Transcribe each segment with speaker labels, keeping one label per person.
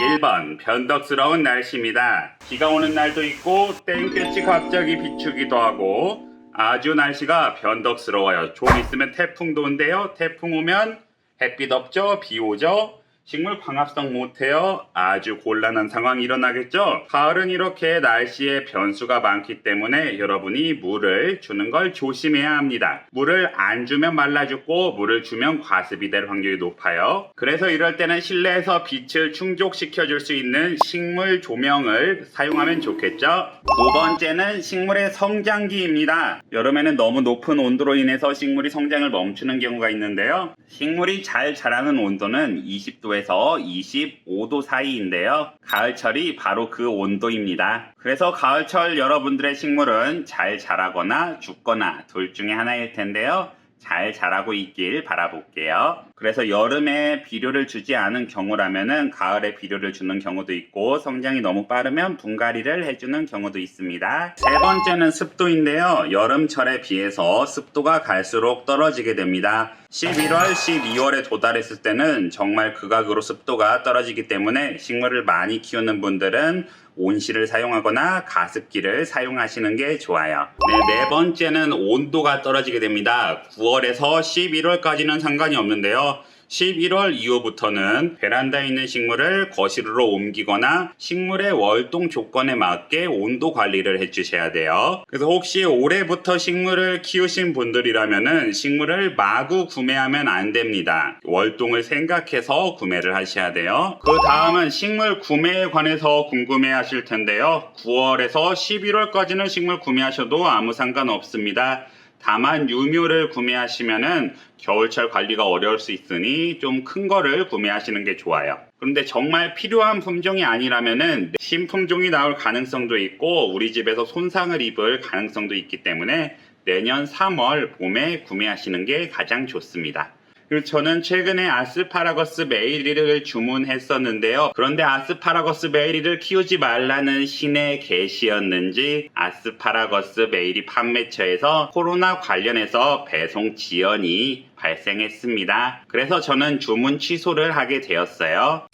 Speaker 1: 1번 변덕스러운 날씨입니다. 비가 오는 날도 있고 땡볕이 갑자기 비추기도 하고 아주 날씨가 변덕스러워요. 좀 있으면 태풍도 온대요. 태풍 오면 햇빛 없죠? 비 오죠? 식물 광합성 못해요. 아주 곤란한 상황이 일어나겠죠? 가을은 이렇게 날씨에 변수가 많기 때문에 여러분이 물을 주는 걸 조심해야 합니다. 물을 안 주면 말라 죽고 물을 주면 과습이 될 확률이 높아요. 그래서 이럴 때는 실내에서 빛을 충족시켜 줄 수 있는 식물 조명을 사용하면 좋겠죠? 두 번째는 식물의 성장기입니다. 여름에는 너무 높은 온도로 인해서 식물이 성장을 멈추는 경우가 있는데요. 식물이 잘 자라는 온도는 20도에 서 25도 사이인데요. 가을철이 바로 그 온도입니다. 그래서 가을철 여러분들의 식물은 잘 자라거나 죽거나 둘 중에 하나일 텐데요. 잘 자라고 있길 바라볼게요. 그래서 여름에 비료를 주지 않은 경우라면은 가을에 비료를 주는 경우도 있고 성장이 너무 빠르면 분갈이를 해주는 경우도 있습니다. 세 번째는 습도인데요. 여름철에 비해서 습도가 갈수록 떨어지게 됩니다. 11월, 12월에 도달했을 때는 정말 극악으로 습도가 떨어지기 때문에 식물을 많이 키우는 분들은 온실을 사용하거나 가습기를 사용하시는 게 좋아요. 네, 네 번째는 온도가 떨어지게 됩니다. 9월에서 11월까지는 상관이 없는데요. 11월 이후부터는 베란다에 있는 식물을 거실로 옮기거나 식물의 월동 조건에 맞게 온도 관리를 해주셔야 돼요. 그래서 혹시 올해부터 식물을 키우신 분들이라면은 식물을 마구 구매하면 안 됩니다. 월동을 생각해서 구매를 하셔야 돼요. 그 다음은 식물 구매에 관해서 궁금해 하실 텐데요. 9월에서 11월까지는 식물 구매하셔도 아무 상관 없습니다. 다만 유묘를 구매하시면은 겨울철 관리가 어려울 수 있으니 좀 큰 거를 구매하시는 게 좋아요. 그런데 정말 필요한 품종이 아니라면은 신품종이 나올 가능성도 있고 우리 집에서 손상을 입을 가능성도 있기 때문에 내년 3월 봄에 구매하시는 게 가장 좋습니다. 그리고 저는 최근에 아스파라거스 메이리를 주문했었는데요. 그런데 아스파라거스 메이리를 키우지 말라는 신의 계시였는지 아스파라거스 메이리 판매처에서 코로나 관련해서 배송 지연이 발생했습니다. 그래서 저는 주문 취소를 하게 되었어요.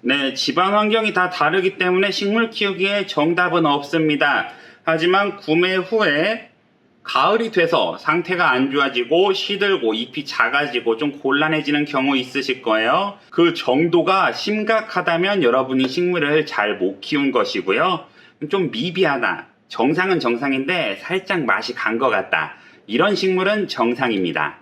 Speaker 1: 네, 집안 환경이 다 다르기 때문에 식물 키우기에 정답은 없습니다. 하지만 구매 후에 가을이 돼서 상태가 안 좋아지고 시들고 잎이 작아지고 좀 곤란해지는 경우 있으실 거예요. 그 정도가 심각하다면 여러분이 식물을 잘 못 키운 것이고요. 좀 미비하다. 정상은 정상인데 살짝 맛이 간 것 같다. 이런 식물은 정상입니다.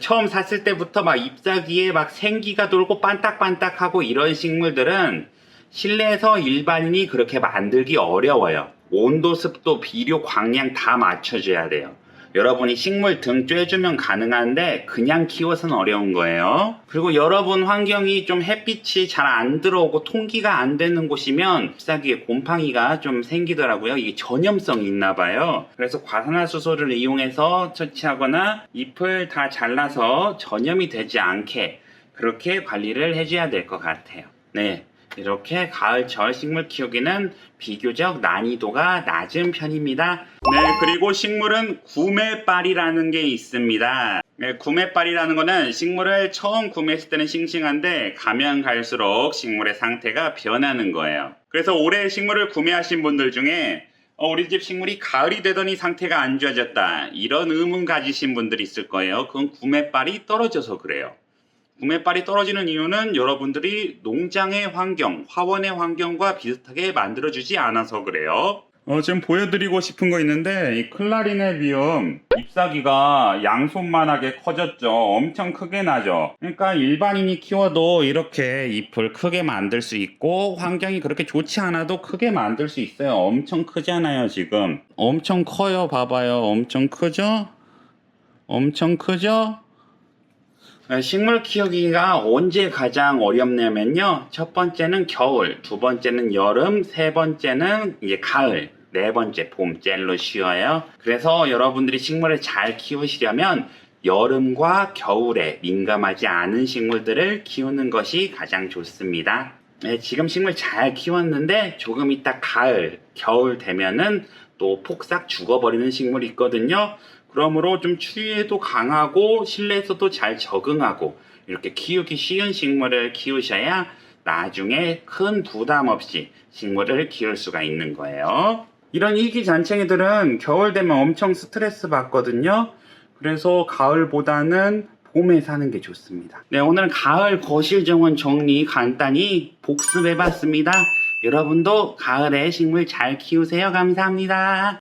Speaker 1: 처음 샀을 때부터 막 잎사귀에 막 생기가 돌고 반딱반딱하고 이런 식물들은 실내에서 일반인이 그렇게 만들기 어려워요. 온도, 습도, 비료, 광량 다 맞춰줘야 돼요. 여러분이 식물 등 쬐주면 가능한데 그냥 키워서는 어려운 거예요. 그리고 여러분 환경이 좀 햇빛이 잘 안 들어오고 통기가 안 되는 곳이면 잎사귀에 곰팡이가 좀 생기더라고요. 이게 전염성이 있나 봐요. 그래서 과산화수소를 이용해서 처치하거나 잎을 다 잘라서 전염이 되지 않게 그렇게 관리를 해줘야 될 것 같아요. 네. 이렇게 가을철 식물 키우기는 비교적 난이도가 낮은 편입니다. 네, 그리고 식물은 구매빨이라는 게 있습니다. 네, 구매빨이라는 거는 식물을 처음 구매했을 때는 싱싱한데 가면 갈수록 식물의 상태가 변하는 거예요. 그래서 올해 식물을 구매하신 분들 중에 어, 우리 집 식물이 가을이 되더니 상태가 안 좋아졌다. 이런 의문 가지신 분들이 있을 거예요. 그건 구매빨이 떨어져서 그래요. 구매빨이 떨어지는 이유는 여러분들이 농장의 환경, 화원의 환경과 비슷하게 만들어주지 않아서 그래요. 어, 지금 보여드리고 싶은 거 있는데, 이 클라리네비움 잎사귀가 양손만하게 커졌죠. 엄청 크게 나죠. 그러니까 일반인이 키워도 이렇게 잎을 크게 만들 수 있고, 환경이 그렇게 좋지 않아도 크게 만들 수 있어요. 엄청 크잖아요, 지금. 엄청 커요, 봐봐요. 엄청 크죠? 엄청 크죠? 어, 식물 키우기가 언제 가장 어렵냐면요. 첫 번째는 겨울, 두 번째는 여름, 세 번째는 이제 가을, 네 번째 봄, 젤로 쉬워요. 그래서 여러분들이 식물을 잘 키우시려면 여름과 겨울에 민감하지 않은 식물들을 키우는 것이 가장 좋습니다. 네, 지금 식물 잘 키웠는데 조금 있다 가을, 겨울 되면은 또 폭삭 죽어버리는 식물이 있거든요. 그러므로 좀 추위에도 강하고 실내에서도 잘 적응하고 이렇게 키우기 쉬운 식물을 키우셔야 나중에 큰 부담 없이 식물을 키울 수가 있는 거예요. 이런 이기 잔챙이들은 겨울 되면 엄청 스트레스 받거든요. 그래서 가을보다는 봄에 사는 게 좋습니다. 네, 오늘 가을 거실 정원 정리 간단히 복습해 봤습니다. 여러분도 가을에 식물 잘 키우세요. 감사합니다.